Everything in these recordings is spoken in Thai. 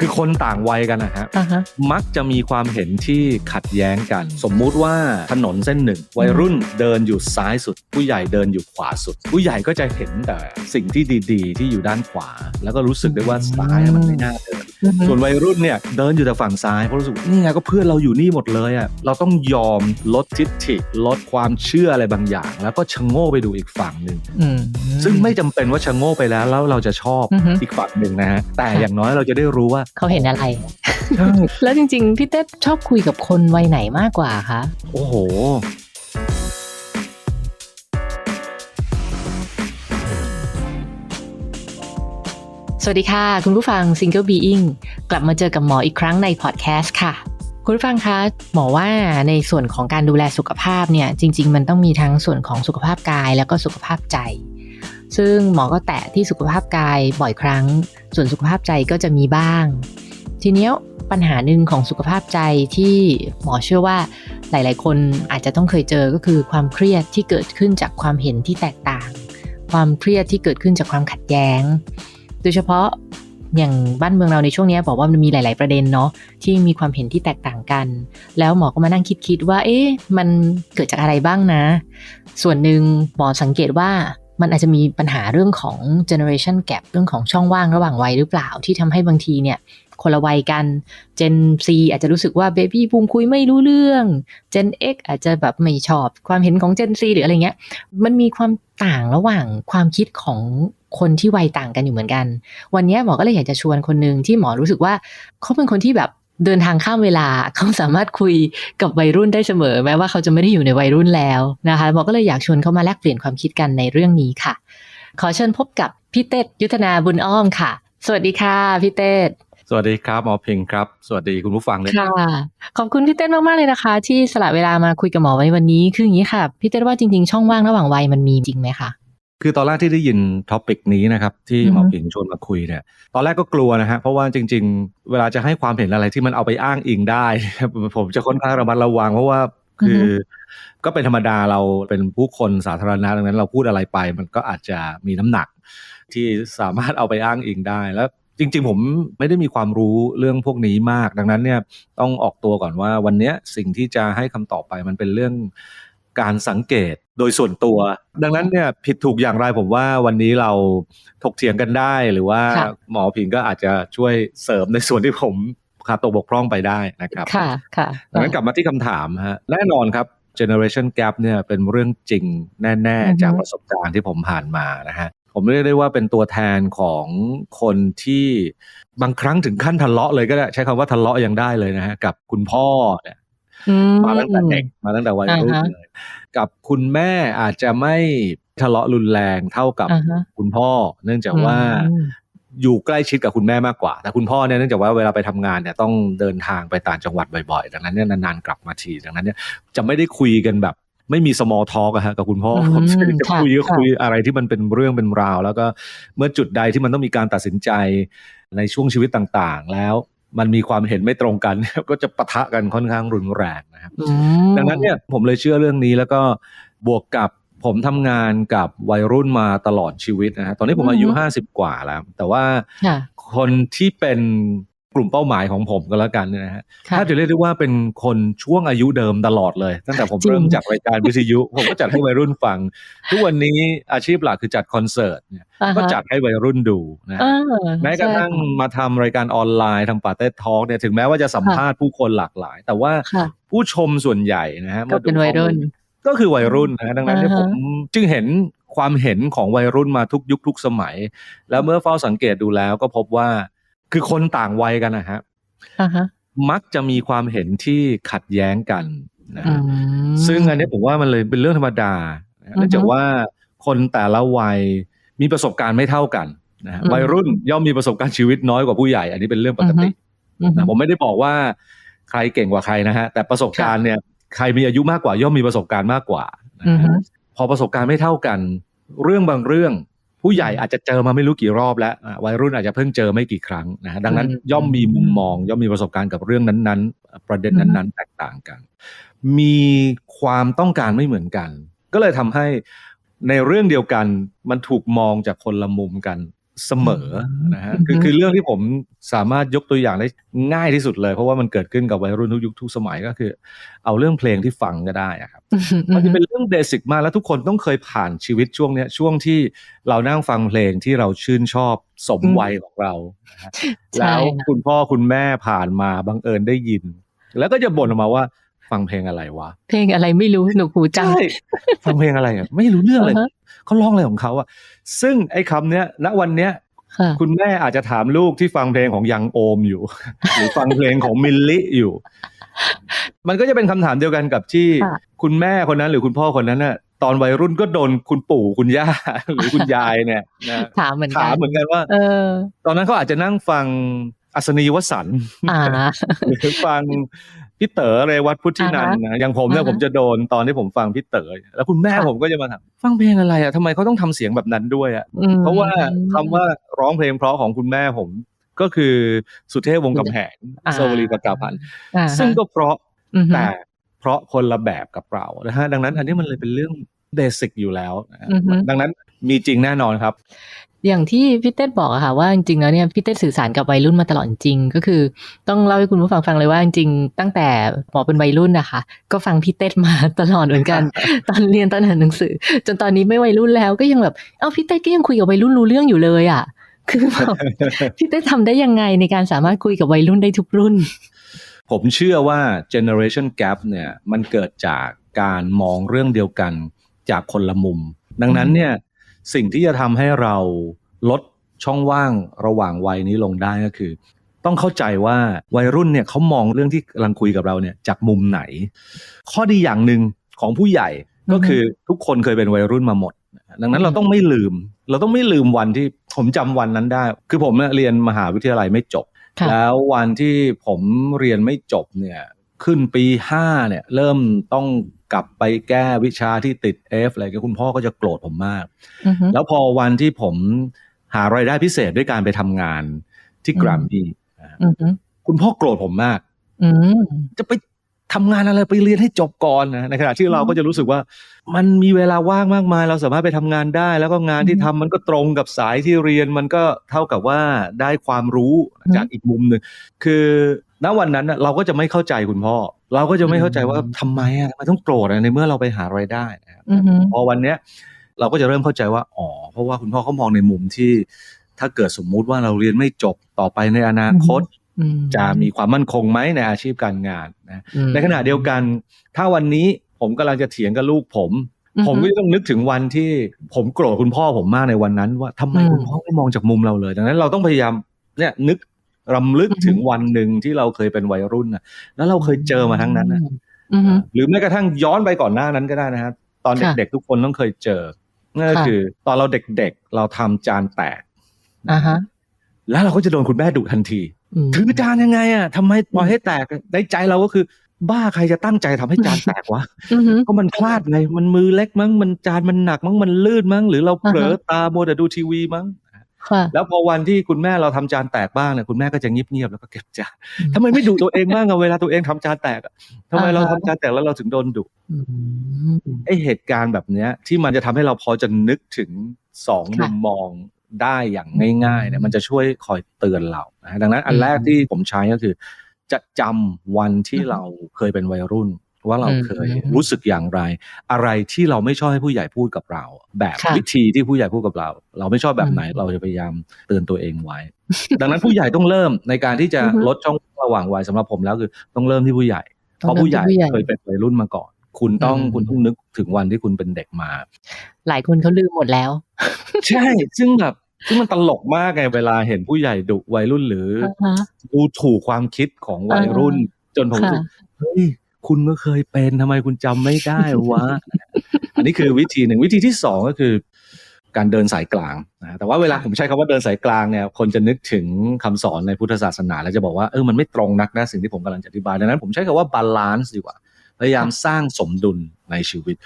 คือคนต่างวัยกันนะฮะอ่าฮะ มักจะมีความเห็นที่ขัดแย้งกัน สมมุติว่าถนนเส้นหนึ่ง วัยรุ่นเดินอยู่ซ้ายสุด ผู้ใหญ่เดินอยู่ขวาสุด ผู้ใหญ่ก็จะเห็นแต่สิ่งที่ดีๆ ที่อยู่ด้านขวา แล้วก็รู้สึกได้ว่าซ้ายมันไม่น่าเดิน ส่วนวัยรุ่นเนี่ยเดินอยู่แต่ฝั่งซ้ายเพราะรู้สึกว่านี่ไงก็เพื่อนเราอยู่นี่หมดเลยอะเราต้องยอมลดทิฐิลดความเชื่ออะไรบางอย่าง แล้วก็ชะโง่ไปดูอีกฝั่งหนึ่งอืมซึ่งไม่จำเป็นว่าชะโง่ไปแล้วแล้วเราจะชอบอือฮึอีกฝั่งหนึ่งนะฮะแต่ค่ะอย่างน้อยเราจะได้รู้ว่าเขาเห็นอะไรแล้วจริงๆพี่เต้ชอบคุยกับคนวัยไหนมากกว่าคะโอ้โห สวัสดีค่ะ คุณผู้ฟัง Single Being กลับมาเจอกับหมออีกครั้งในพอดแคสต์ค่ะ คุณผู้ฟังคะหมอว่าในส่วนของการดูแลสุขภาพเนี่ย จริง ๆ มันต้องมีทั้งส่วนของสุขภาพกายแล้วก็สุขภาพใจ ซึ่งหมอก็แตะที่สุขภาพกายบ่อยครั้ง ส่วนสุขภาพใจก็จะมีบ้าง ทีเนี้ยปัญหาหนึ่งของสุขภาพใจที่หมอเชื่อว่าหลาย ๆ คนอาจจะต้องเคยเจอก็คือความเครียดที่เกิดขึ้นจากความเห็นที่แตกต่าง ความเครียดที่เกิดขึ้นจากความขัดแย้ง โดยเฉพาะอย่างบ้านเมืองเราในช่วงนี้บอกว่ามันมีหลาย ๆ ประเด็นเนาะที่มีความเห็นที่แตกต่างกัน แล้วหมอก็มานั่งคิดๆว่า เอ๊ะมันเกิดจากอะไรบ้างนะ ส่วนหนึ่งหมอสังเกตว่ามันอาจจะมีปัญหาเรื่องของ generation gap เรื่องของช่องว่างระหว่างวัยหรือเปล่าที่ทำให้บางทีเนี่ยคนละวัยกัน Gen Z อาจจะรู้สึกว่า Baby Boom คุยไม่รู้เรื่อง Gen X อาจจะแบบไม่ชอบความเห็นของ Gen Z หรืออะไรเงี้ย มันมีความต่างระหว่างความคิดของ คนที่วัยต่างกันอยู่เหมือนกัน วันนี้หมอก็เลยอยากจะชวนคนหนึ่งที่หมอรู้สึกว่าเขาเป็นคนที่แบบเดินทางข้ามเวลาเขาสามารถคุยกับวัยรุ่นได้เสมอ แม้ว่าเขาจะไม่ได้อยู่ในวัยรุ่นแล้วนะคะหมอก็เลยอยากชวนเขามาแลกเปลี่ยนความคิดกันในเรื่องนี้ค่ะ ขอเชิญพบกับพี่เต้ยุทธนาบุญอ้อมค่ะ สวัสดีค่ะพี่เต้สวัสดีครับหมอเพิงครับ สวัสดีคุณผู้ฟังเลยค่ะ ขอบคุณพี่เต้นมาก ๆ เลยนะคะ ที่สละเวลามาคุยกับหมอไว้วันนี้ คืออย่างนี้ค่ะ พี่เต้นว่าจริง ๆ ช่องว่างระหว่างวัยมันมีจริงไหมคะ คือตอนแรกที่ได้ยินท็อปิกนี้นะครับ ที่อือฮึหมอเพิงชวนมาคุยเนี่ย ตอนแรกก็กลัวนะฮะเพราะว่าจริง ๆ เวลาจะให้ความเห็นอะไรที่มันเอาไปอ้างอิงได้ ผมจะค่อนข้างระมัดระวังเพราะว่าคืออก็เป็นธรรมดาเราเป็นผู้คนสาธารณะดังนั้นเราพูดอะไรไป มันก็อาจจะมีน้ำหนัก ที่สามารถเอาไปอ้างอิงได้แล้วจริง ๆ ผมไม่ได้มีความรู้เรื่องพวกนี้มาก ดังนั้นเนี่ยต้องออกตัวก่อนว่าวันเนี้ยสิ่งที่จะให้คำตอบไปมันเป็นเรื่อง การสังเกตโดยส่วนตัว ดังนั้นเนี่ยผิดถูกอย่างไรผมว่าวันนี้เราถกเถียงกันได้หรือว่าค่ะหมอผิงก็อาจจะช่วยเสริมในส่วนที่ผมขาดตกบกพร่องไปได้นะครับค่ะค่ะดังนั้นกลับมาที่คำถามฮะแน่นอนครับ generation gap เนี่ยเป็นเรื่องจริงแน่อือฮึๆจากประสบการณ์ที่ผมผ่านมานะฮะผมเรียกได้ว่าเป็นตัวแทนของคนที่บางครั้งถึงขั้นทะเลาะเลยก็ได้ใช้คำว่าทะเลาะยังได้เลยนะฮะกับคุณพ่อเนี่ยอื มาตั้งแต่เด็กมาตั้งแต่วัยรุ่นอ่าฮะเลยกับคุณแม่อาจจะไม่ทะเลาะรุนแรงเท่ากับอ่าฮะคุณพ่อ เนื่องจากว่าอืมอยู่ใกล้ชิดกับคุณแม่มากกว่า แต่คุณพ่อเนี่ยเนื่องจากว่าเวลาไปทำงานเนี่ยต้องเดินทางไปต่างจังหวัดบ่อยๆ ดังนั้นเนี่ยนานๆกลับมาที ดังนั้นเนี่ยจะไม่ได้คุยกันแบบไม่มี small talk อะฮะกับคุณพ่ออืมผมจะค่ะคุยก็ค่ะคุยอะไรที่มันเป็นเรื่องเป็นราว แล้วก็เมื่อจุดใดที่มันต้องมีการตัดสินใจในช่วงชีวิตต่างๆ แล้ว มันมีความเห็นไม่ตรงกัน ก็จะปะทะกันค่อนข้างรุนแรงนะครับอืมดังนั้นเนี่ยผมเลยเชื่อเรื่องนี้แล้วก็บวกกับผมทำงานกับวัยรุ่นมาตลอดชีวิตนะฮะตอนนี้ผมอายุอือฮึห้าสิบกว่าแล้ว แต่ว่าค่ะคนที่เป็น กลุ่มเป้าหมายของผมก็แล้วกันเนี่ยนะฮะค่ะถ้าจะเรียกได้ว่าเป็นคนช่วงอายุเดิมตลอดเลย ตั้งแต่ผมจริงเริ่มจากรายการวิทยุ ผมก็จัดให้วัยรุ่นฟัง ทุกวันนี้อาชีพหลักคือจัดคอนเสิร์ตเนี่ยอ่าฮะก็จัดให้วัยรุ่นดูนะเอฮะอแม้กระทั่งใช่มาทำรายการออนไลน์ทำปาเต้ทอล์กเนี่ยถึงแม้ว่าจะสัมภาษณ์ผู้คนหลากหลาย แต่ว่าค่ะผู้ชมส่วนใหญ่นะฮะก็เป็นวัยรุ่น ก็คือวัยรุ่นนะฮะดังนั้นเนี่ยอ่าผฮะมจึงเห็นความเห็นของวัยรุ่นมาทุกยุคทุกสมัย แล้วเมื่อเฝ้าสังเกตดูแล้วก็พบว่า คือคนต่างวัยกันนะฮะอ่าฮะมักจะมีความเห็นที่ขัดแย้งกันนะอืฮะมซึ่งอันนี้ผมว่ามันเลยเป็นเรื่องธรรมดานะฮะอือฮึเนื่องจากว่าคนแต่ละวัยมีประสบการณ์ไม่เท่ากันนะฮะอืมวัยรุ่นย่อมมีประสบการณ์ชีวิตน้อยกว่าผู้ใหญ่ อันนี้เป็นเรื่องปกติอือฮึนะผมไม่ได้บอกว่าใครเก่งกว่าใครนะฮะแต่ประสบการณ์เนี่ยใครมีอายุมากกว่าย่อมมีประสบการณ์มากกว่านะอือฮึฮะพอประสบการณ์ไม่เท่ากัน เรื่องบางเรื่อง ผู้ใหญ่อาจจะเจอมาไม่รู้กี่รอบแล้วอะวัยรุ่นอาจจะเพิ่งเจอไม่กี่ครั้งนะฮะดังนั้นอืมย่อมมีมุมมอง ย่อมมีประสบการณ์กับเรื่องนั้นๆ ประเด็นนั้นๆ แตกต่างกัน มีความต้องการไม่เหมือนกัน ก็เลยทำให้ในเรื่องเดียวกันมันถูกมองจากคนละมุมกัน เสมอนะฮะคืออืมคือเรื่องที่ผมสามารถยกตัวอย่างได้ง่ายที่สุดเลย เพราะว่ามันเกิดขึ้นกับวัยรุ่นทุกยุคทุกสมัยก็คือ เอาเรื่องเพลงที่ฟังก็ได้อะครับมันจะเป็นเรื่องเบสิกมากแล้วทุกคนต้องเคยผ่านชีวิตช่วงเนี้ยช่วงที่เรานั่งฟังเพลงที่เราชื่นชอบสมวัยของเรานะฮะใช่แล้วค่ะคุณพ่อคุณแม่ผ่านมาบังเอิญได้ยิน แล้วก็จะบ่นออกมาว่าฟังเพลงอะไรวะ เพลงอะไรไม่รู้หนูหูจังใช่ฟังเพลงอะไรอะไม่รู้เรื่องเลยอ่าฮะ เขาร้องอะไรของเขาอะซึ่งไอ้คำเนี้ยณวันเนี้ยค่ะคุณแม่อาจจะถามลูกที่ฟังเพลงของยังโอมอยู่ หรือฟังเพลงของมิลลิอยู่ มันก็จะเป็นคำถามเดียวกันกับที่ค่ะคุณแม่คนนั้นหรือคุณพ่อคนนั้นน่ะตอนวัยรุ่นก็โดนคุณปู่คุณย่าหรือคุณยายเนี่ยนะถามเหมือนกัถามเหมือนกันว่าเออ ตอนนั้นเขาอาจจะนั่งฟังอัศนีวสันต์อ่าหรือฟัง พี่เต๋อเรวัตพุทธินันท์นะอย่างผมเนี่ยอ่าฮะผมจะโดนตอนที่ผมฟังพี่เต๋อแล้วคุณแม่ค่ะผมก็จะมาถามฟังเพลงอะไรอะทำไมเขาต้องทำเสียงแบบนั้นด้วยอะอืมเพราะว่าคำว่าร้องเพลงเพราะของคุณแม่ผมก็คือสุเทพวงศ์กำแหงอ่าโซวลีประกาพันธ์อ่าซึ่งก็เพราะอือฮึแต่เพราะคนละแบบกับเรานะฮะดังนั้นอันนี้มันเลยเป็นเรื่องเบสิกอยู่แล้วนะฮะอือฮึดังนั้นมีจริงแน่นอนครับ อย่างที่พี่เต้บอกอะค่ะว่าจริงๆแล้วเนี่ยพี่เต้สื่อสารกับวัยรุ่นมาตลอดจริงๆก็คือ ต้องเล่าให้คุณผู้ฟังฟังเลยว่าจริงๆตั้งแต่หมอเป็นวัยรุ่นนะคะก็ฟังพี่เต้มาตลอดเหมือนกัน ตอนเรียนตอนอ่านหนังสือ จนตอนนี้ไม่วัยรุ่นแล้วก็ยังแบบเอ้าพี่เต้ก็ยังคุยกับวัยรุ่นรู้เรื่องอยู่เลยอะคือแบบพี่เต้ทำได้ยังไงในการสามารถคุยกับวัยรุ่นได้ทุกรุ่น ผมเชื่อว่า generation gap เนี่ยมันเกิดจากการมองเรื่องเดียวกันจากคนละมุม ดังนั้นเนี่ย สิ่งที่จะทำให้เราลดช่องว่างระหว่างวัยนี้ลงได้ก็คือ ต้องเข้าใจว่าวัยรุ่นเนี่ยเขามองเรื่องที่กำลังคุยกับเราเนี่ยจากมุมไหน ข้อดีอย่างหนึ่งของผู้ใหญ่ก็คือทุกคนเคยเป็นวัยรุ่นมาหมด ดังนั้นเราต้องไม่ลืม เราต้องไม่ลืมวันที่ผมจำวันนั้นได้ คือผมเนี่ยเรียนมหาวิทยาลัยไม่จบค่ะแล้ววันที่ผมเรียนไม่จบเนี่ย ขึ้นปีห้าเนี่ย เริ่มต้องกลับไปแก้วิชาที่ติด F อะไรก็คุณพ่อก็จะโกรธผมมากอือฮึแล้วพอวันที่ผมหารายได้พิเศษด้วยการไปทำงานที่อืมแกรมมี่อือฮึคุณพ่อโกรธผมมากอืมจะไป ทำงานอะไรไปเรียนให้จบก่อนนะในขณะที่เราก็จะรู้สึกว่า มันมีเวลาว่างมากมาย เราสามารถไปทำงานได้ แล้วก็งานที่ทำมันก็ตรงกับสายที่เรียนมันก็เท่ากับว่าได้ความรู้จากอีกมุมหนึ่งคือณวันนั้นน่ะเราก็จะไม่เข้าใจคุณพ่อ เราก็จะไม่เข้าใจว่าทำไมอะทำไมต้องโกรธอะในเมื่อเราไปหารายได้นะครับอือฮึพอวันเนี้ยเราก็จะเริ่มเข้าใจว่าอ๋อเพราะว่าคุณพ่อเขามองในมุมที่ ถ้าเกิดสมมุติว่าเราเรียนไม่จบต่อไปในอนาคตอืม จะมีความมั่นคงไหมในอาชีพการงานนะอืมในขณะเดียวกัน ถ้าวันนี้ผมกำลังจะเถียงกับลูกผมอือฮึผมก็จะต้องนึกถึงวันที่ผมโกรธคุณพ่อผมมากในวันนั้น ว่าทำไมอืมคุณพ่อไม่มองจากมุมเราเลยดังนั้นเราต้องพยายามเนี่ยนึกรำลึกอือฮึถึงวันหนึ่งที่เราเคยเป็นวัยรุ่นนะแล้วเราเคยเจอมาทั้งนั้นนะอือฮึหรือแม้กระทั่งย้อนไปก่อนหน้านั้นก็ได้นะฮะตอนค่ะเด็กๆทุกคนต้องเคยเจอนั่นก็ค่ะคือ ตอนเราเด็กๆเราทำจานแตกอ่าฮะแล้วเราก็จะโดนคุณแม่ดุทันทีม ถือจานยังไงอะทำไมปล่อยให้แตกในใจเราก็คือ บ้าใครจะตั้งใจทำให้จานแตกวะอือฮึก็มันพลาดไงมันมือเล็กมั้งมันจานมันหนักมั้งมันลื่นมั้ง หรือเราเผลออ่าฮะตาโมวแต่ดูทีวีมั้งค่ะแล้วพอวันที่คุณแม่เราทำจานแตกบ้างเนี่ยคุณแม่ก็จะเงียบๆแล้วก็เก็บจานทำไมไม่ดุตัวเองบ้างอะเวลาตัวเองทำจานแตกอะทำไมเราอ่าฮะทำจานแตกแล้วเราถึงโดนดุอืมไอเหตุการณ์แบบเนี้ย ที่มันจะทำให้เราพอจะนึกถึงสองค่ะมุมมอง ได้อย่างง่ายๆเนี่ยมันจะช่วยคอยเตือนเรานะดังนั้นอันอืมแรกที่ผมใช้ก็คือ จะจำวันที่อือฮึเราเคยเป็นวัยรุ่น ว่าเราอืมเคยรู้สึกอย่างไร อะไรที่เราไม่ชอบให้ผู้ใหญ่พูดกับเรา แบบค่ะวิธีที่ผู้ใหญ่พูดกับเรา เราไม่ชอบแบบไหนอืมเราจะพยายามเตือนตัวเองไว้ ดังนั้นผู้ใหญ่ต้องเริ่มในการที่จะอือฮึลดช่องระหว่างวัยสำหรับผมแล้วคือ ต้องเริ่มที่ผู้ใหญ่เพต้องราะเริ่มผู้ใหญ่ที่ผู้ใหญ่เคยเป็นวัยรุ่นมาก่อน คุณต้องอืมคุณต้องนึกถึงวันที่คุณเป็นเด็กมา หลายคนเขาลืมหมดแล้ว ใช่ ซึ่งแบบซึ่งมันตลกมากไงเวลาเห็นผู้ใหญ่ดุวัยรุ่นหรืออ่าฮะดูถูกความคิดของวัยรุ่น จนผมรู้สึกค่ะเฮ้ยคุณก็เคยเป็นทำไมคุณจำไม่ได้วะ อันนี้คือวิธีหนึ่งวิธีที่สองก็คือ การเดินสายกลางนะแต่ว่าเวลาผมใช้คำว่าเดินสายกลางเนี่ย คนจะนึกถึงคำสอนในพุทธศาสนา แล้วจะบอกว่าเออมันไม่ตรงนักนะสิ่งที่ผมกำลังจะอธิบายดังนั้นผมใช้คำว่าบาลานซ์ดีกว่า พยายามสร้างสมดุลในชีวิต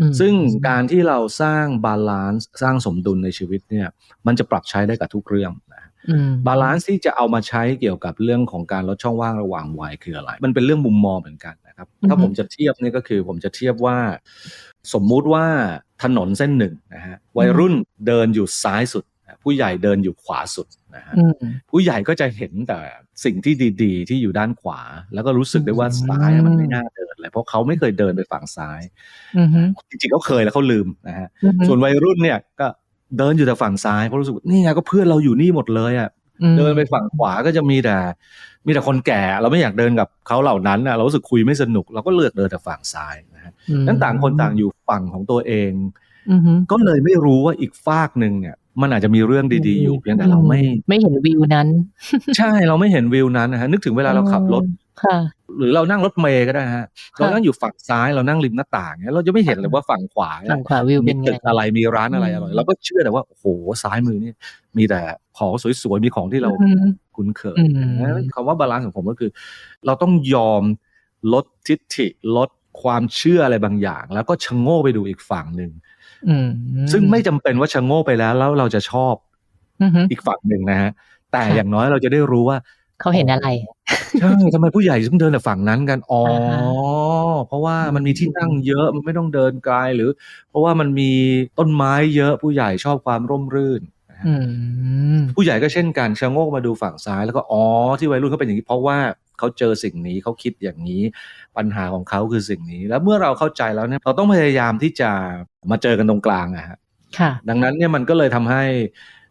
อืมซึ่งการที่เราสร้างบาลานซ์สร้างสมดุลในชีวิตเนี่ย มันจะปรับใช้ได้กับทุกเรื่องนะอืมบาลานซ์ที่จะเอามาใช้เกี่ยวกับเรื่องของการลดช่องว่างระหว่างวัยคืออะไร มันเป็นเรื่องมุมมองเหมือนกันนะครับ ถ้าอือฮึผมจะเทียบเนี่ยก็คือ ผมจะเทียบว่า สมมุติว่าถนนเส้นหนึ่งนะฮะวัยรุ่นเดินอยู่ซ้ายสุด ผู้ใหญ่เดินอยู่ขวาสุดนะฮะอืมผู้ใหญ่ก็จะเห็นแต่สิ่งที่ดีๆ ที่อยู่ด้านขวา แล้วก็รู้สึกได้ว่าอืมซ้ายมันไม่น่าเดินเลยเพราะเขาไม่เคยเดินไปฝั่งซ้ายอืมจริงๆเขาเคยแล้วเขาลืมนะฮะอืมส่วนวัยรุ่นเนี่ยก็เดินอยู่แต่ฝั่งซ้ายเพราะรู้สึกว่านี่ไงก็เพื่อนเราอยู่นี่หมดเลยอะอืมเดินไปฝั่งขวาก็จะมีแต่ มีแต่คนแก่ เราไม่อยากเดินกับเขาเหล่านั้นนะเรารู้สึกคุยไม่สนุก เราก็เลือกเดินแต่ฝั่งซ้ายนะฮะอืมนั้นต่างคนต่างอยู่ฝั่งของตัวเองอืมก็เลยไม่รู้ว่าอีกฝากหนึ่งเนี่ย มันอาจจะมีเรื่องดีๆอยู่เพียงแต่เราไม่ไม่เห็นวิวนั้น ใช่เราไม่เห็นวิวนั้นนะฮะนึกถึงเวลาเราขับรถค่ะหรือเรานั่งรถเมย์ก็ได้ฮะค่ะเรานั่งอยู่ฝั่งซ้ายเรานั่งริมหน้าต่างเนี่ยเราจะไม่เห็นเลยว่าฝั่งขวาเนี่ยฝั่งขวาวิวมีเป็นไงตึกอะไรมีร้านอะไรอร่อยอืมเราก็เชื่อแต่ว่าโอ้โหซ้ายมือนี่มีแต่ของสวยๆมีของที่เราอืมคุ้นเคยอืมนะคำว่าบาลานซ์ของผมก็คือ เราต้องยอมลดทิฐิลดความเชื่ออะไรบางอย่าง แล้วก็ชะโง่ไปดูอีกฝั่งหนึ่งอืม ซึ่งไม่จำเป็นว่าชะโง่ไปแล้ว แล้วเราจะชอบอืมอีกฝั่งหนึ่งนะฮะ แต่ค่ะอย่างน้อยเราจะได้รู้ว่า เขาเห็นอะไรใช่ทำไมผู้ใหญ่ถึงเดินแต่ฝั่งนั้นกันอ๋ออ่าฮะเพราะว่ามันมีที่นั่งเยอะมันไม่ต้องเดินไกลหรือ เพราะว่ามันมีต้นไม้เยอะผู้ใหญ่ชอบความร่มรื่นนะฮะอืมผู้ใหญ่ก็เช่นกันชะโงกมาดูฝั่งซ้ายแล้วก็อ๋อที่วัยรุ่นเขาเป็นอย่างนี้เพราะว่า เขาเจอสิ่งนี้เขาคิดอย่างนี้ ปัญหาของเขาคือสิ่งนี้ แล้วเมื่อเราเข้าใจแล้วเนี่ยเราต้องพยายามที่จะมาเจอกันตรงกลางอะฮะค่ะดังนั้นเนี่ยมันก็เลยทำให้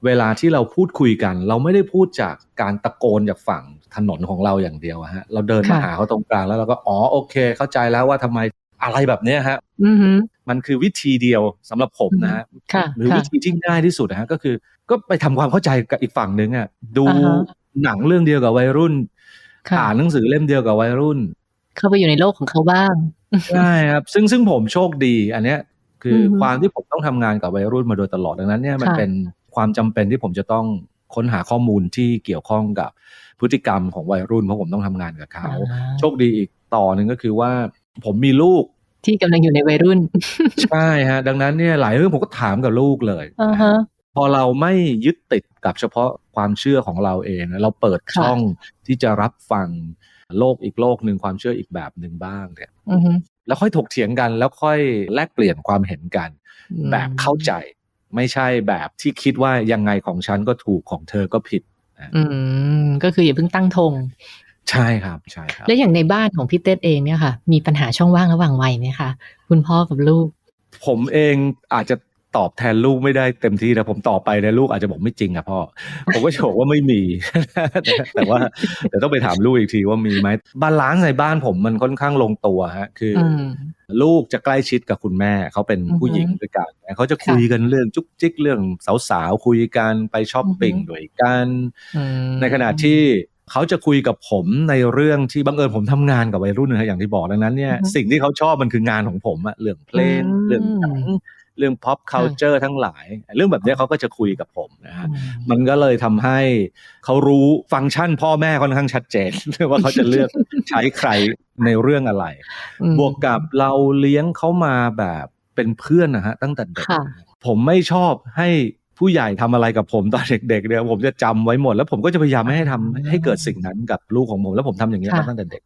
เวลาที่เราพูดคุยกัน เราไม่ได้พูดจากการตะโกนจากฝั่งถนนของเราอย่างเดียวอะฮะเราเดินมาค่ะหาเขาตรงกลางแล้วเราก็อ๋อโอเค เข้าใจแล้วว่าทำไมอะไรแบบเนี้ยฮะอืมมันคือวิธีเดียวสำหรับผมนะฮะค่ะหรือค่ะวิธีที่ง่ายที่สุดนะฮะก็คือ ก็ไปทำความเข้าใจกับอีกฝั่งนึงอะดูอ่าฮะหนังเรื่องเดียวกับวัยรุ่นค่ะ อ่านหนังสือเล่มเดียวกับวัยรุ่น เข้าไปอยู่ในโลกของเขาบ้างใช่ครับ ซึ่งซึ่งผมโชคดี อันเนี้ย คือออฮึความที่ผมต้องทำงานกับวัยรุ่นมาโดยตลอดดังนั้นเนี่ยมันค่ะเป็นความจำเป็นที่ผมจะต้องค้นหาข้อมูลที่เกี่ยวข้องกับพฤติกรรมของวัยรุ่นเพราะผมต้องทำงานกับเขาอ่าโชคดีอีกต่อหนึ่งก็คือว่า ผมมีลูกที่กำลังอยู่ในวัยรุ่น ใช่ฮะ ดังนั้นเนี่ยหลายเรื่องผมก็ถามกับลูกเลยอ่าฮะ พอเราไม่ยึดติดกับเฉพาะความเชื่อของเราเองนะเราเปิดค่ะช่องที่จะรับฟังโลกอีกโลกหนึ่งความเชื่ออีกแบบหนึ่งบ้างเนี่ยอือฮึแล้วค่อยถกเถียงกันแล้วค่อยแลกเปลี่ยนความเห็นกัน แบบเข้าใจ ไม่ใช่แบบที่คิดว่ายังไงของฉันก็ถูกของเธอก็ผิดอืมก็คืออย่าเพิ่งตั้งธงใช่ครับใช่ครับ แล้วอย่างในบ้านของพี่เต้เองเนี่ยค่ะ มีปัญหาช่องว่างระหว่างวัยไหมคะคุณพ่อกับลูก ผมเองอาจจะ ตอบแทนลูกไม่ได้เต็มที่นะผมตอบไปเนี่ยลูกอาจจะบอกไม่จริงอะพ่อผมก็จะบอกว่าไม่มี แต่ว่าเดี๋ยวต้องไปถามลูกอีกทีว่ามีไหมบาลานซ์ในบ้านผมมันค่อนข้างลงตัวฮะคือออืมลูกจะใกล้ชิดกับคุณแม่ เขาเป็นผู้หญิงด้วยกันเขาจะคุยกันเรื่องจุกจิกเรื่องสาวๆคุยกันไปช้อปปิ้งอือฮึด้วยกันอืมในขณะที่เขาจะคุยกับผมในเรื่องที่บังเอิญผมทำงานกับวัยรุ่นนะฮะอย่างที่บอกดังนั้นเนี่ยอือฮึสิ่งที่เขาชอบมันคืองานของผมอะเรื่องเพลงอืมเรื่องหนัง เรื่อง pop culture ทั้งหลาย เรื่องแบบเนี้ยเขาก็จะคุยกับผมนะฮะอืมมันก็เลยทำให้เขารู้ฟังก์ชันพ่อแม่ค่อนข้างชัดเจนว่าเขาจะเลือกใช้ใครในเรื่องอะไรอืมบวกกับเราเลี้ยงเขามาแบบเป็นเพื่อนนะฮะตั้งแต่เด็กค่ะผมไม่ชอบให้ผู้ใหญ่ทำอะไรกับผมตอนเด็กๆเนี่ยผมจะจำไว้หมด แล้วผมก็จะพยายามไม่ให้ทำอ่าให้เกิดสิ่งนั้นกับลูกของผม แล้วผมทำอย่างนี้ยค่ะมาตั้งแต่เด็ก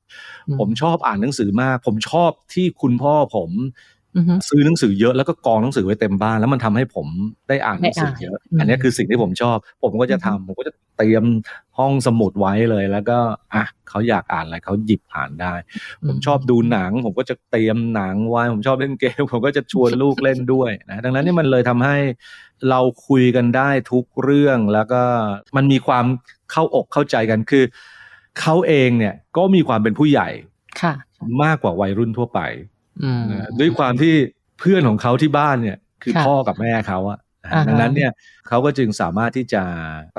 อืผมชอบอ่านหนังสือมาก ผมชอบที่คุณพ่อผมอือฮึ ซื้อหนังสือเยอะแล้วก็กองหนังสือไว้เต็มบ้าน แล้วมันทำให้ผมได้อ่านหนังสือเยอะได้อ่านอันนี้คือสิ่งที่ผมชอบ ผมก็จะทำผมก็จะเตรียมห้องสมุดไว้เลย แล้วก็อะเขาอยากอ่านอะไรเขาหยิบอ่านได้ ผมชอบดูหนัง ผมก็จะเตรียมหนังไว้ ผมชอบเล่นเกม ผมก็จะชวนลูกเล่นด้วยนะดังนั้นนี่มันเลยทำให้เราคุยกันได้ทุกเรื่องแล้วก็มันมีความเข้าอกเข้าใจกันคือเขาเองเนี่ยก็มีความเป็นผู้ใหญ่ค่ะ มากกว่าวัยรุ่นทั่วไปอืมนะ ด้วยความที่เพื่อนของเขาที่บ้านเนี่ย คือค่ะพ่อกับแม่เขาอะอ่าฮะดังนั้นเนี่ยเขาก็จึงสามารถที่จะ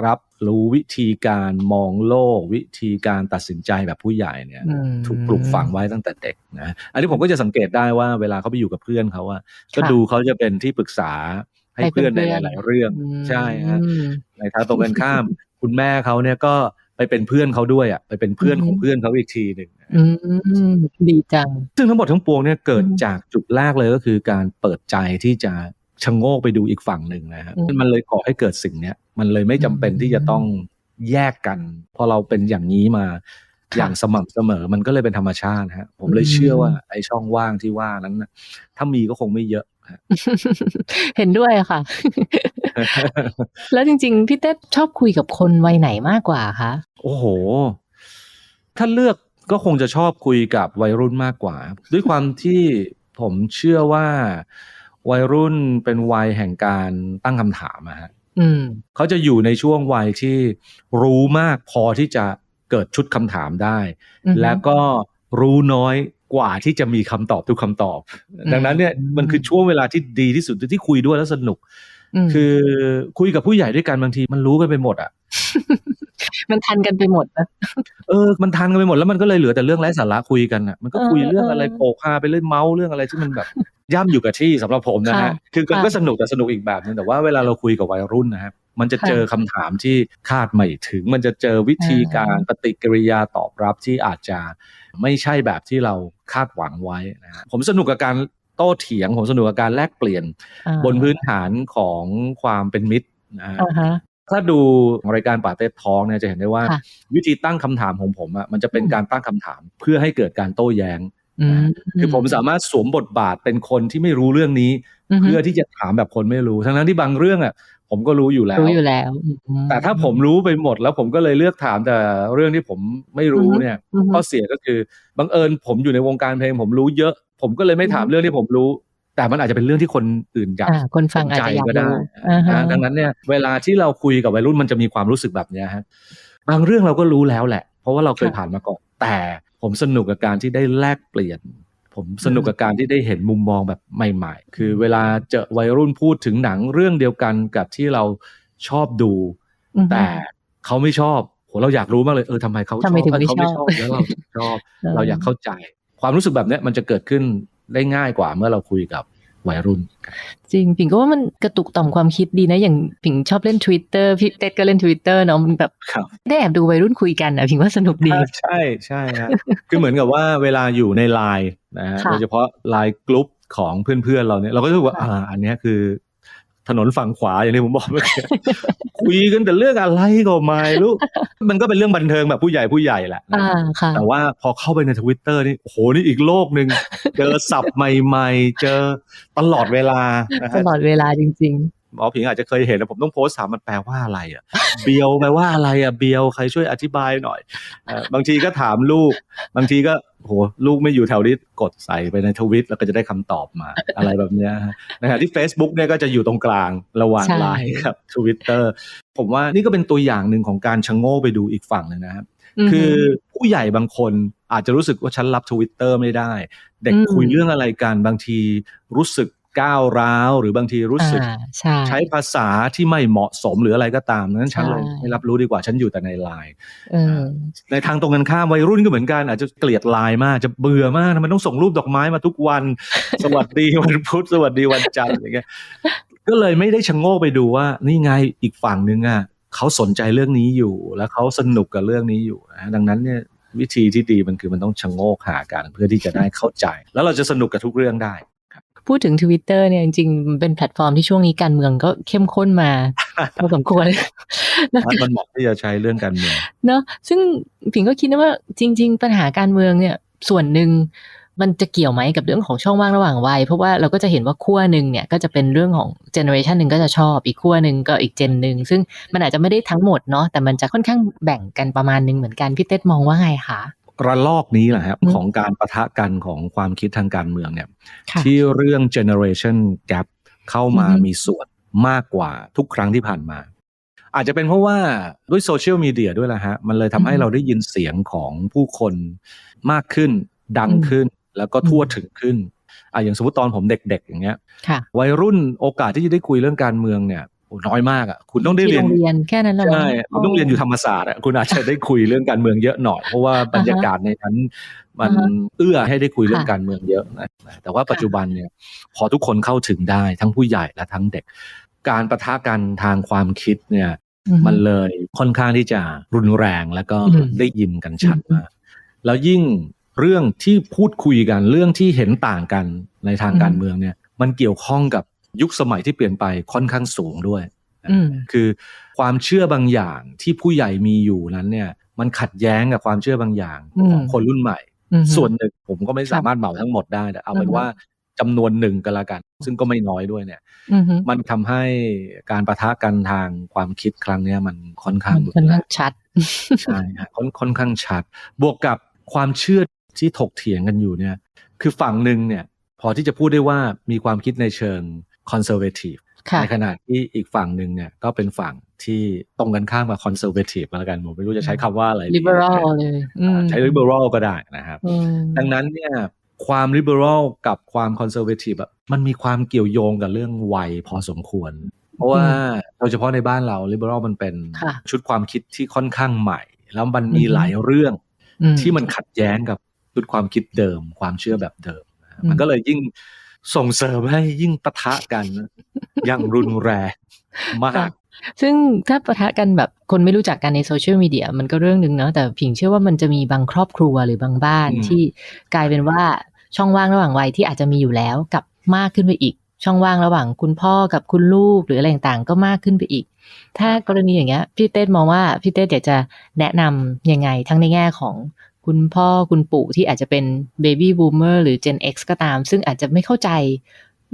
รับรู้วิธีการมองโลก วิธีการตัดสินใจแบบผู้ใหญ่เนี่ยอืมถูกปลูกฝังไว้ตั้งแต่เด็กนะอันนี้ผมก็จะสังเกตได้ว่าเวลาเขาไปอยู่กับเพื่อนเขาอะก็ค่ะดูเขาจะเป็นที่ปรึกษาให้ให้เพื่อนในเพื่อนๆหลาย ๆ เรื่องอืมใช่ฮะในทางตรงกันข้าม คุณแม่เขาเนี่ยก็ ไปเป็นเพื่อนเขาด้วยอะไปเป็นเพื่อนของเพื่อนเขาอีกทีหนึ่งอืมดีจัง ซึ่งทั้งหมดทั้งปวงเนี่ยเกิดอืมจากจุดแรกเลยก็คือการเปิดใจที่จะชะโงกไปดูอีกฝั่งหนึ่งนะฮะอืมมันเลยก่อให้เกิดสิ่งเนี้ยมันเลยไม่จำเป็นอืมที่จะต้องแยกกัน พอเราเป็นอย่างนี้มาค่ะอย่างสม่ำเสมอมันก็เลยเป็นธรรมชาติฮะผมเลยอืมเชื่อว่าไอ้ช่องว่างที่ว่านั้นน่ะถ้ามีก็คงไม่เยอะฮะ เห็นด้วยค่ะ แล้วจริงๆ พี่เต้ชอบคุยกับคนวัยไหนมากกว่าคะ โอ้โห ถ้าเลือกก็คงจะชอบคุยกับวัยรุ่นมากกว่า ด้วยความที่ผมเชื่อว่า วัยรุ่นเป็นวัยแห่งการตั้งคำถามอะฮะอืมเขาจะอยู่ในช่วงวัยที่รู้มากพอที่จะเกิดชุดคำถามได้อือฮึแล้วก็รู้น้อย กว่าที่จะมีคำตอบทุกคำตอบอืมดังนั้นเนี่ยมันคือช่วงเวลาที่ดีที่สุดที่คุยด้วยแล้วสนุกมคือคุยกับผู้ใหญ่ด้วยกันบางทีมันรู้กันไปหมดอะมันทันกันไปหมดนะเออ มันทันกันไปหมดแล้วมันก็เลยเหลือแต่เรื่องไร้สาระคุยกันอะ มันก็คุยเออเรื่องอะไรเออโปกฮาไปเรื่อยเมาส์เรื่องอะไรที่มันแบบย่ำอยู่กับที่สำหรับผมนะฮะค่ะคือมันค่ะก็สนุกแต่สนุกอีกแบบนึงแต่ว่าเวลาเราคุยกับวัยรุ่นนะครับ มันจะค่ะเจอคำถามที่คาดไม่ถึง มันจะเจอวิธีการปฏิกิริยาตอบรับที่อาจจะไม่ใช่แบบที่เราคาดหวังไว้นะฮะผมสนุกกับการโต้เถียงผมสนุกกับการแลกเปลี่ยนอ่าบนพื้นฐานของความเป็นมิตรนะฮะอ่าฮะถ้าดูรายการป่าเต็ดท้องเนี่ยจะเห็นได้ว่าค่ะวิธีตั้งคำถามของผมอะมันจะเป็นอืมการตั้งคำถามเพื่อให้เกิดการโต้แย้งอืมคือผมสามารถสวมบทบาทเป็นคนที่ไม่รู้เรื่องนี้อือฮึเพื่อที่จะถามแบบคนไม่รู้ ทั้งนั้นที่บางเรื่องอะ ผมก็รู้อยู่แล้วรู้อยู่แล้วอืมแต่ถ้าผมรู้ไปหมดแล้วผมก็เลยเลือกถามแต่เรื่องที่ผมไม่รู้อือฮึเนี่ยอือฮึข้อเสียก็คือบังเอิญผมอยู่ในวงการเพลง ผมรู้เยอะ ผมก็เลยไม่ถามอือฮึเรื่องที่ผมรู้ แต่มันอาจจะเป็นเรื่องที่คนอื่นอยากอ่าคนฟังอาจจะอยากก็ได้รู้อ่าฮะนะดังนั้นเนี่ย เวลาที่เราคุยกับวัยรุ่นมันจะมีความรู้สึกแบบเนี้ยฮะบางเรื่องเราก็รู้แล้วแหละ เพราะว่าเราเคยค่ะผ่านมาก่อนแต่ผมสนุกกับการที่ได้แลกเปลี่ยน ผมสนุกกับการที่ได้เห็นมุมมองแบบใหม่ ๆ คือเวลาเจอวัยรุ่นพูดถึงหนังเรื่องเดียวกันกับที่เราชอบดูอือฮึแต่เขาไม่ชอบโหเราอยากรู้มากเลยเออทำไมเขาชทำอบไมถึงเออไม่เขาไม่ชชออบบแล้วเราถึงชอบเออเราอยากเข้าใจ ความรู้สึกแบบเนี้ยมันจะเกิดขึ้นได้ง่ายกว่าเมื่อเราคุยกับ วัยรุ่น จริงผิงก็ว่ามันกระตุกต่อมความคิดดีนะ อย่างผิงชอบเล่น Twitter พี่เต็ดก็เล่น Twitter เนาะมันแบบครับได้แอบดูวัยรุ่นคุยกันอะผิงว่าสนุกดี ใช่ใช่ฮะคือเหมือนกับว่าเวลาอยู่ในไลน์นะฮะค่ะโดยเฉพาะไลน์กลุ่มของเพื่อนๆเราเนี่ยเราก็รู้สึกว่าค่ะอ่าอันเนี้ยคือ ถนนฝั่งขวาอย่างที่ผมบอกเมื่อกี้คุยกันแต่เรื่องอะไรก็ไม่รู้มันก็เป็นเรื่องบันเทิงแบบผู้ใหญ่ผู้ใหญ่แหละนะอ่าค่ะแต่ว่าพอเข้าไปในทวิตเตอร์นี่โอ้โหนี่อีกโลกหนึ่งเจอศัพท์ใหม่ ๆ เจอตลอดเวลานะตฮะลอดเวลาจริง หมอผิงอาจจะเคยเห็นนะผมต้องโพสต์ถามมันแปลว่าอะไรอะเบียวแปลว่าอะไรอะเบียวใครช่วยอธิบายหน่อยเอ่อบางทีก็ถามลูก บางทีก็โหลูกไม่อยู่แถวนี้กดใส่ไปในทวิตแล้วก็จะได้คำตอบมาอะไรแบบเนี้ยฮะนะฮะที่ Facebook เนี่ยก็จะอยู่ตรงกลางระหว่างใช่ไลน์กับทวิตเตอร์ผมว่านี่ก็เป็นตัวอย่างหนึ่งของการชะโง่ไปดูอีกฝั่งหนึ่งนะครับๆคือผู้ใหญ่บางคนอาจจะรู้สึกว่าฉันรับทวิตเตอร์ไม่ได้ เด็กอืมคุยเรื่องอะไรกันบางทีรู้สึก ก้าวร้าวหรือบางทีรู้สึกอ่าใช่ใช้ภาษาที่ไม่เหมาะสมหรืออะไรก็ตามนั้นฉันใช่เลยไม่รับรู้ดีกว่าฉันอยู่แต่ในไลน์เออในทางตรงกันข้ามวัยรุ่นก็เหมือนกันอาจจะเกลียดไลน์มากจะเบื่อมากทำไมต้องส่งรูปดอกไม้มาทุกวัน สวัสดีวันพุธสวัสดีวันจันทร์อย่างเงี้ยก็เลยไม่ได้ชะโงกไปดูว่า นี่ไงอีกฝั่งนึงอะเขาสนใจเรื่องนี้อยู่แล้วเขาสนุกกับเรื่องนี้อยู่นะดังนั้นเนี่ยวิธีที่ดีมันคือมันต้องชะโงกหากันเพื่อที่จะได้เข้าใจ แล้วเราจะสนุกกับทุกเรื่องได้ พูดถึง Twitter เนี่ยจริงๆมันเป็นแพลตฟอร์มที่ช่วงนี้การเมืองก็เข้มข้นมาพอสมควรแล้วมันเหมาะที่จะใช้เรื่องการเมืองเนอะซึ่งผิงก็คิดนะว่าจริง ๆ ปัญหาการเมืองเนี่ยส่วนหนึ่งมันจะเกี่ยวไหมกับเรื่องของช่องว่างระหว่างวัย เพราะว่าเราก็จะเห็นว่าขั้วหนึ่งเนี่ยก็จะเป็นเรื่องของเจเนอเรชันหนึ่งก็จะชอบอีกขั้วหนึ่งก็อีกเจนหนึ่งซึ่งมันอาจจะไม่ได้ทั้งหมดเนาะแต่มันจะค่อนข้างแบ่งกันประมาณหนึงเหมือนกันพี่เต้มองว่าไงคะ ระลอกนี้แหละครับอืมของการประทะกันของความคิดทางการเมืองเนี่ยค่ะที่เรื่อง generation gap เข้ามาอือฮึมีส่วนมากกว่าทุกครั้งที่ผ่านมา อาจจะเป็นเพราะว่าด้วยโซเชียลมีเดียด้วยแหละฮะ มันเลยทำให้เราได้ยินเสียงของผู้คนมากขึ้น ดังขึ้นแล้วก็ทั่วถึงขึ้นอะอย่างสมมติตอนผมเด็กๆ อย่างเงี้ยค่ะวัยรุ่นโอกาสที่จะได้คุยเรื่องการเมืองเนี่ยโอ้ น้อยมากอะคุณต้องได้ที่เรียโรนงเรียนแค่นั้นแหละใช่คุณต้องเรียนอยู่ธรรมศาสตร์อะคุณอาจจะได้คุยเรื่องการเมืองเยอะหน่อย เพราะว่าบรรยากาศในนั้นมันอ่าฮะเอื้อให้ได้คุยเรื่องค่ะการเมืองเยอะนะแต่ว่าปัจจุบันเนี่ย พอทุกคนเข้าถึงได้ทั้งผู้ใหญ่และทั้งเด็ก การประทะกันทางความคิดเนี่ยอือฮึมันเลยค่อนข้างที่จะรุนแรงแล้วก็อืมได้ยินกันชัดอืมมากแล้วยิ่งเรื่องที่พูดคุยกันเรื่องที่เห็นต่างกันในทางอืมการเมืองเนี่ย มันเกี่ยวข้องกับ ยุคสมัยที่เปลี่ยนไปค่อนข้างสูงด้วยอืมคือความเชื่อบางอย่างที่ผู้ใหญ่มีอยู่นั้นเนี่ย มันขัดแย้งกับความเชื่อบางอย่างอืมของคนรุ่นใหม่อือฮึส่วนหนึ่งผมก็ไม่ครับสามารถเหมาทั้งหมดได้แต่เอาเป็นอือฮึว่าจำนวนหนึ่งก็แล้วกัน ซึ่งก็ไม่น้อยด้วยเนี่ยอือฮึมันทำให้การประทะกันทางความคิดครั้งเนี้ยมันค่อนข้างมันรุค่อนนแรข้างงชัดใช่ฮะค่อนค่อนข้างชัด บวกกับความเชื่อที่ถกเถียงกันอยู่เนี่ย คือฝั่งหนึ่งเนี่ย พอที่จะพูดได้ว่ามีความคิดในเชิง คอนเซอร์เวทีฟค่ะในขณะที่อีกฝั่งหนึ่งเนี่ยก็เป็นฝั่งที่ตรงกันข้ามกับคอนเซอร์เวทีฟแล้วกันผมไม่รู้จะใช้คำว่าอะไรดี liberal เลยอืมใช้ liberal ก็ได้นะครับอืมดังนั้นเนี่ยความ liberal กับความ conservative อะมันมีความเกี่ยวโยงกับเรื่องวัยพอสมควร เพราะว่าโดยเฉพาะในบ้านเรา liberal มันเป็นค่ะชุดความคิดที่ค่อนข้างใหม่ แล้วมันมีอือฮึหลายเรื่องอืมที่มันขัดแย้งกับชุดความคิดเดิม ความเชื่อแบบเดิมนะฮะอืมมันก็เลยยิ่ง ส่งเสริมให้ยิ่งปะทะกัน อย่างรุนแรงมาก ซึ่งถ้าปะทะกันแบบคนไม่รู้จักกันในโซเชียลมีเดียมันก็เรื่องหนึ่งเนาะแต่ผิงเชื่อว่ามันจะมีบางครอบครัวหรือบางบ้านอืมที่กลายเป็นว่าช่องว่างระหว่างวัยที่อาจจะมีอยู่แล้วกับมากขึ้นไปอีก ช่องว่างระหว่างคุณพ่อกับคุณลูกหรืออะไรต่างๆก็มากขึ้นไปอีก ถ้ากรณีอย่างเงี้ยพี่เต้มองว่าพี่เต้อยากจะแนะนำยังไงทั้งในแง่ของ คุณพ่อคุณปู่ที่อาจจะเป็นเบบี้บูมเมอร์หรือ Gen X ก็ตาม ซึ่งอาจจะไม่เข้าใจ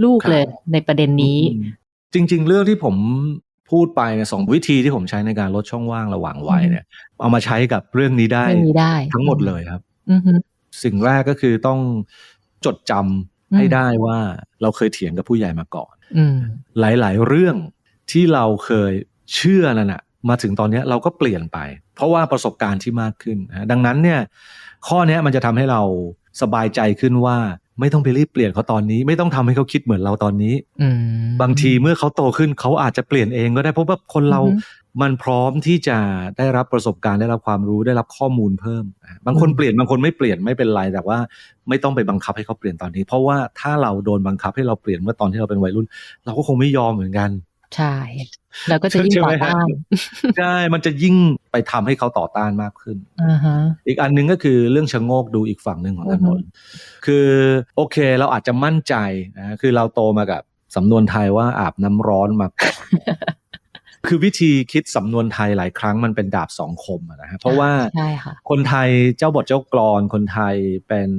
ลูกครับเลยในประเด็นนี้อืมจริง ๆ เรื่องที่ผมพูดไปเนี่ยสองวิธีที่ผมใช้ในการลดช่องว่างระหว่างวัยเนี่ย เอามาใช้กับเรื่องนี้ได้เรื่องนี้ได้ทั้งหมดเลยครับอือฮึสิ่งแรกก็คือต้องจดจำให้ได้ว่าเราเคยเถียงกับผู้ใหญ่มาก่อนอืมหลาย ๆ เรื่องที่เราเคยเชื่อนั่นน่ะ มาถึงตอนเนี้ยเราก็เปลี่ยนไป เพราะว่าประสบการณ์ที่มากขึ้นนะดังนั้นเนี่ยข้อเนี้ยมันจะทำให้เราสบายใจขึ้นว่าไม่ต้องไปรีบเปลี่ยนเขาตอนนี้ ไม่ต้องทำให้เขาคิดเหมือนเราตอนนี้อืมบางทีเมื่อเขาโตขึ้นเขาอาจจะเปลี่ยนเองก็ได้เพราะว่าคนเราอือฮึมันพร้อมที่จะได้รับประสบการณ์ได้รับความรู้ได้รับข้อมูลเพิ่มนะบางคนอืมเปลี่ยนบางคนไม่เปลี่ยนไม่เป็นไรแต่ว่าไม่ต้องไปบังคับให้เขาเปลี่ยนตอนนี้ เพราะว่าถ้าเราโดนบังคับให้เราเปลี่ยนเมื่อตอนที่เราเป็นวัยรุ่น เราก็คงไม่ยอมเหมือนกัน ใช่แล้วก็จะยิ่งใช่ต่ไหอมฮะต้านใช่มันจะยิ่งไปทำให้เขาต่อต้านมากขึ้นอ่าฮะอีกอันหนึงก็คือเรื่องชะโงกดูอีกฝั่งหนึ่งของถนนคือโอเคเราอาจจะมั่นใจนะคือเราโตมากับสำนวนไทยว่าอาบน้ำร้อนมาก่อนคือวิธีคิดสำนวนไทยหลายครั้งมันเป็นดาบสองคมอะนะฮะเพราะว่าใช่ค่ะคนไทยเจ้าบทเจ้ากรอน คนไทยเป็น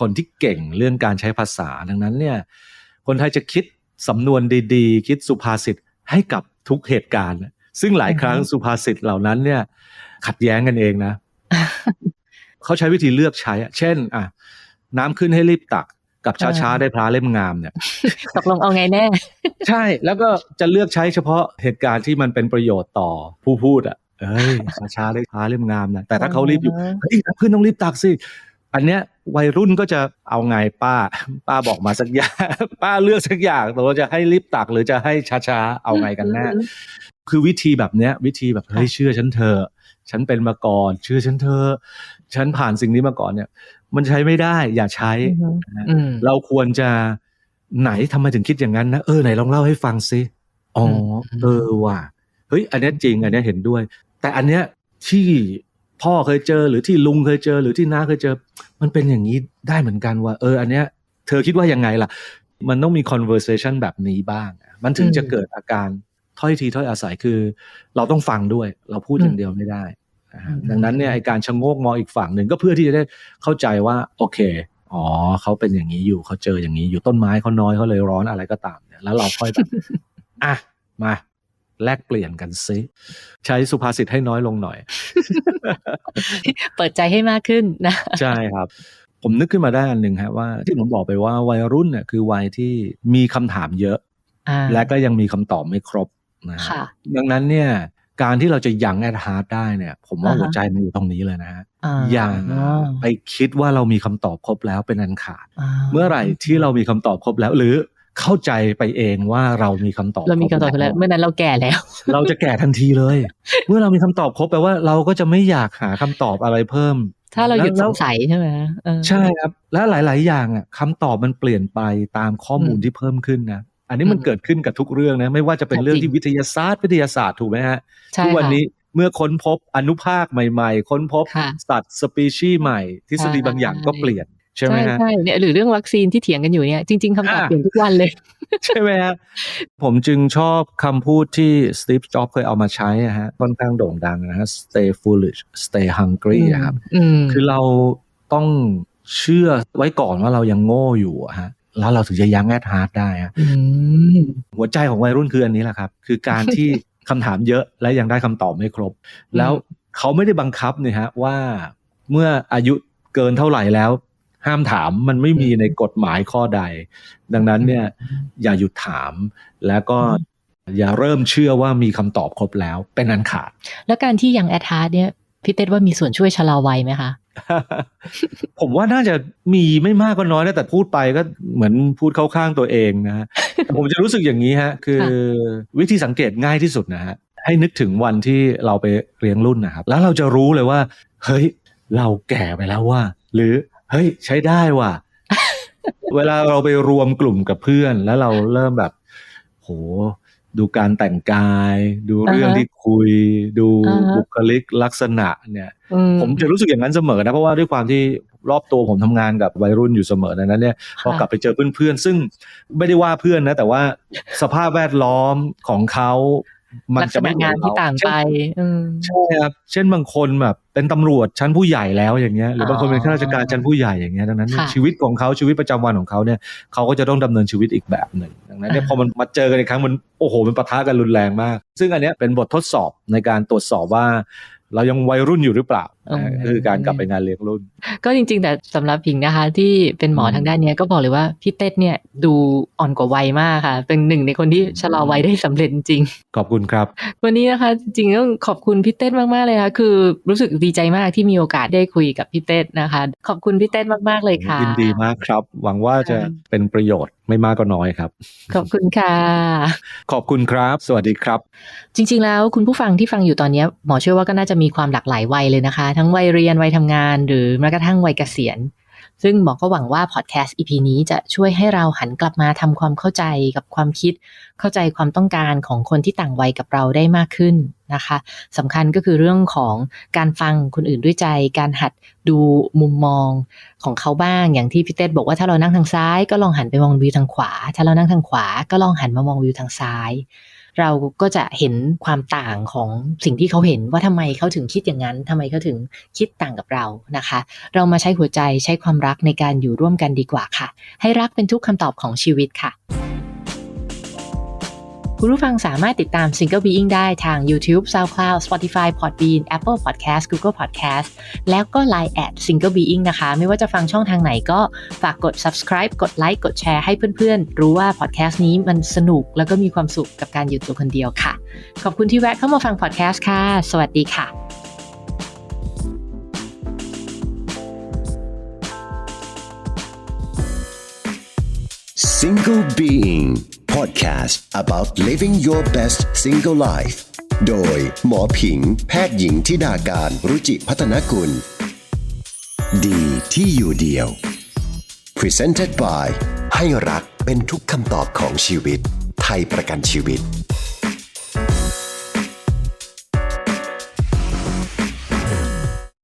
คนที่เก่งเรื่องการใช้ภาษาดังนั้นเนี่ย คนไทยจะคิด สำนวนดีๆ คิดสุภาษิตให้กับทุกเหตุการณ์ ซึ่งหลายครั้งอือฮึสุภาษิตเหล่านั้นเนี่ยขัดแย้งกันเองนะ เขาใช้วิธีเลือกใช้อะเช่น อะ น้ำขึ้นให้รีบตักกับช้าๆได้พระเล่มงามเนี่ยตกลงเอาไงแน่ ใช่แล้วก็จะเลือกใช้เฉพาะเหตุการณ์ที่มันเป็นประโยชน์ต่อผู้พูดอะเอ้ยช้าๆได้พระเล่มงามนะแต่ถ้าเขารีบอยู่อ๋อเฮ้ยน้ำขึ้นต้องรีบตักสิ อันเนี้ยวัยรุ่นก็จะเอาไงป้า ป้าบอกมาสักอย่างป้าเลือกสักอย่างแต่ว่าจะให้รีบตักหรือจะให้ช้าๆเอาไงกันแน่คือวิธีแบบเนี้ย วิธีแบบเฮ้ยเชื่อฉันเธอะฉันเป็นมาก่อน เชื่อฉันเธอะฉันผ่านสิ่งนี้มาก่อนเนี่ย มันใช้ไม่ได้ อย่าใช้อือฮึนะฮะอืมเราควรจะไหนทำไมถึงคิดอย่างนั้นนะเออไหนลองเล่าให้ฟังซิอ๋ออมเออว่ะเฮ้ย อันเนี้ยจริง อันเนี้ยเห็นด้วย แต่อันเนี้ยที่ พ่อเคยเจอหรือที่ลุงเคยเจอหรือที่น้าเคยเจอ มันเป็นอย่างนี้ได้เหมือนกันว่า เออ อันเนี้ย เธอคิดว่ายังไงล่ะ มันต้องมี conversation แบบนี้บ้าง มันถึงอืมจะเกิดอาการถ้อยทีถ้อยอาศัยคือ เราต้องฟังด้วย เราพูดอย่างเดียวไม่ได้นะฮะอืมดังนั้นเนี่ยไอการชะโงกมองอีกฝั่งหนึ่งก็เพื่อที่จะได้เข้าใจว่า โอเคอ๋อเขาเป็นอย่างนี้อยู่เขาเจออย่างนี้อยู่ต้นไม้เขาน้อยเขาเลยร้อนอะไรก็ตามเนี่ยแล้วเราค่อยแบบอะมา แลกเปลี่ยนกันซิใช้สุภาษิตให้น้อยลงหน่อย เปิดใจให้มากขึ้นนะ ใช่ครับ ผมนึกขึ้นมาได้อันหนึ่งฮะว่าที่ผมบอกไปว่าวัยรุ่นเนี่ยคือวัยที่มีคำถามเยอะอ่าและก็ยังมีคำตอบไม่ครบนะฮะค่ะดังนั้นเนี่ยการที่เราจะยังแอดฮาร์ดได้เนี่ย ผมว่าอ่าฮะหัวใจมันอยู่ตรงนี้เลยนะฮะอ่าอย่าไปคิดว่าเรามีคำตอบครบแล้วเป็นอันขาด เมื่อไหร่ที่เรามีคำตอบครบแล้ว หรือ เข้าใจไปเองว่าเรามีคำตอบเรามีคำตอบครบแล้วเมื่อนั้นเราแก่แล้ว เราจะแก่ทันทีเลย เมื่อเรามีคำตอบครบแปลว่าเราก็จะไม่อยากหาคำตอบอะไรเพิ่ม ถ้าเราหยุดแล้สวงสัยใช่ไหมเออใช่ครับ และหลาย ๆ อย่างอะคำตอบมันเปลี่ยนไปตามข้อมูลอืมที่เพิ่มขึ้นนะอันนี้มันอืมเกิดขึ้นกับทุกเรื่องนะไม่ว่าจะเป็นค่ะเรื่องจริงที่วิทยาศาสตร์วิทยาศาสตร์ถูกไหมฮะใช่ทุกวันค่ะนี้เมื่อค้นพบอนุภาคใหม่ ๆ ค้นพบค่ะสัตว์สปีชีส์ใหม่ทฤษฎีบางอย่างก็เปลี่ยน ใช่ไหมฮะใช่เนี่ยหรือเรื่องวัคซีนที่เถียงกันอยู่เนี่ยจริง ๆคำตอบอ่าเปลี่ยนทุกวันเลย ใช่ไหมฮะผมจึงชอบคำพูดที่สตีฟจ็อบเคยเอามาใช้อะฮะค่อนข้างโด่งดังนะฮะ stay foolish stay hungry อะครับอืมคือเราต้องเชื่อไว้ก่อนว่าเรายังโง่อยู่อะฮะแล้วเราถึงจะยั้งแอดฮาร์ดได้อะอืมหัวใจของวัยรุ่นคืออันนี้แหละครับ คือการที่คำถามเยอะและยังได้คำตอบไม่ครบ แล้วเขาไม่ได้บังคับเนี่ยฮะว่าเมื่ออายุเกินเท่าไหร่แล้ว ห้ามถามมันไม่มีในกฎหมายข้อใด ดังนั้นเนี่ยอย่าหยุดถามแล้วก็อย่าเริ่มเชื่อว่ามีคำตอบครบแล้วเป็นอันขาด แล้วการที่ยังแอดฮาร์ดเนี่ยพี่เต้ว่ามีส่วนช่วยชะลอวัยไหมคะ ผมว่าน่าจะมีไม่มากก็น้อยนะแต่พูดไปก็เหมือนพูดเข้าข้างตัวเองนะฮะแต่ผมจะรู้สึกอย่างนี้ฮะ คือวิธีสังเกตง่ายที่สุดนะฮะ ให้นึกถึงวันที่เราไปเลี้ยงรุ่นนะครับ แล้วเราจะรู้เลยว่า เฮ้ย เราแก่ไปแล้วว่า หรือ เฮ้ยใช้ได้ว่ะ เวลาเราไปรวมกลุ่มกับเพื่อน แล้วเราเริ่มแบบ โห ดูการแต่งกาย ดูเรื่องอ่าฮะที่คุย ดูอ่าฮะบุคลิกลักษณะเนี่ยอืผมจะรู้สึกอย่างนั้นเสมอนะ เพราะว่าด้วยความที่รอบตัวผมทำงานกับวัยรุ่นอยู่เสมอดังนั้นเนี่ยพอกลับไปเจอเพื่อนๆ ซึ่งไม่ได้ว่าเพื่อนนะ แต่ว่าสภาพแวดล้อมของเขา มันลักษจะณะไม่เหมืงาอนนที่เราต่างไปอืมใช่ครับเช่นบางคนแบบ เป็นตำรวจชั้นผู้ใหญ่แล้วอย่างเงี้ยหรืออ๋อบางคนเป็นข้าราชการชั้นผู้ใหญ่อย่างเงี้ยดังนั้นเนี่ยค่ะชีวิตของเขาชีวิตประจำวันของเขาเนี่ยเขาก็จะต้องดำเนินชีวิตอีกแบบหนึ่งดังนั้นเนี่ยอ่าพอมันมาเจอกันอีกครั้งมันโอ้โหมันปะทะกันรุนแรงมาก ซึ่งอันเนี้ยเป็นบททดสอบในการตรวจสอบว่า เรายังวัยรุ่นอยู่หรือเปล่านะก็ คือการกลับไปงานเลี้ยงรุ่น ก็จริง ๆ แต่สำหรับผิงนะคะ ที่เป็นหมออืมทางด้านเนี้ยก็บอกเลยว่าพี่เต้เนี่ยดูอ่อนกว่าวัยมากค่ะ เป็นหนึ่งในคนที่ชะลอวัยได้สำเร็จจริง ขอบคุณครับ วันนี้นะคะ จริงๆต้องขอบคุณพี่เต้มากๆเลยค่ะคือรู้สึกดีใจมากที่มีโอกาสได้คุยกับพี่เต้นะคะ ขอบคุณพี่เต้มากๆเลยค่ะยินดีมากครับ หวังว่าจะเป็นประโยชน์ไม่มากก็น้อยครับ ขอบคุณค่ะ ขอบคุณครับ สวัสดีครับ จริง ๆ แล้วคุณผู้ฟังที่ฟังอยู่ตอนนี้หมอเชื่อว่าก็น่าจะมีความหลากหลายวัยเลยนะคะทั้งวัยเรียนวัยทำงาน หรือแม้กระทั่งวัยเกษียณ ซึ่งหมอก็หวังว่าพอดแคสต์ EP นี้จะช่วยให้เราหันกลับมาทำความเข้าใจกับความคิด เข้าใจความต้องการของคนที่ต่างวัยกับเราได้มากขึ้นนะคะสำคัญก็คือเรื่องของการฟังคนอื่นด้วยใจ การหัดดูมุมมองของเขาบ้างอย่างที่พี่เต้บอกว่าถ้าเรานั่งทางซ้าย ก็ลองหันไปมองวิวทางขวา ถ้าเรานั่งทางขวา ก็ลองหันมามองวิวทางซ้าย เราก็จะเห็นความต่างของสิ่งที่เขาเห็นว่าทำไมเขาถึงคิดอย่างนั้นทำไมเขาถึงคิดต่างกับเรานะคะ เรามาใช้หัวใจใช้ความรักในการอยู่ร่วมกันดีกว่าค่ะ ให้รักเป็นทุกคำตอบของชีวิตค่ะ คุณผู้ฟังสามารถติดตาม Single Being ได้ทาง YouTube, SoundCloud, Spotify, Podbean, Apple Podcast, Google Podcast แล้วก็ Line at Single Being นะคะ ไม่ว่าจะฟังช่องทางไหนก็ฝากกด subscribe กดไลค์กดแชร์ให้เพื่อนๆ รู้ว่า podcast นี้มันสนุกแล้วก็มีความสุขกับการอยู่ตัวคนเดียวค่ะ ขอบคุณที่แวะเข้ามาฟัง podcast ค่ะ สวัสดีค่ะ Single Being Podcast about living your best single life โดยหมอผิง แพทย์หญิงทิดาการรุจิพัฒนกุล ดีที่อยู่เดียว Presented by ให้รักเป็นทุกคำตอบของชีวิต ไทยประกันชีวิต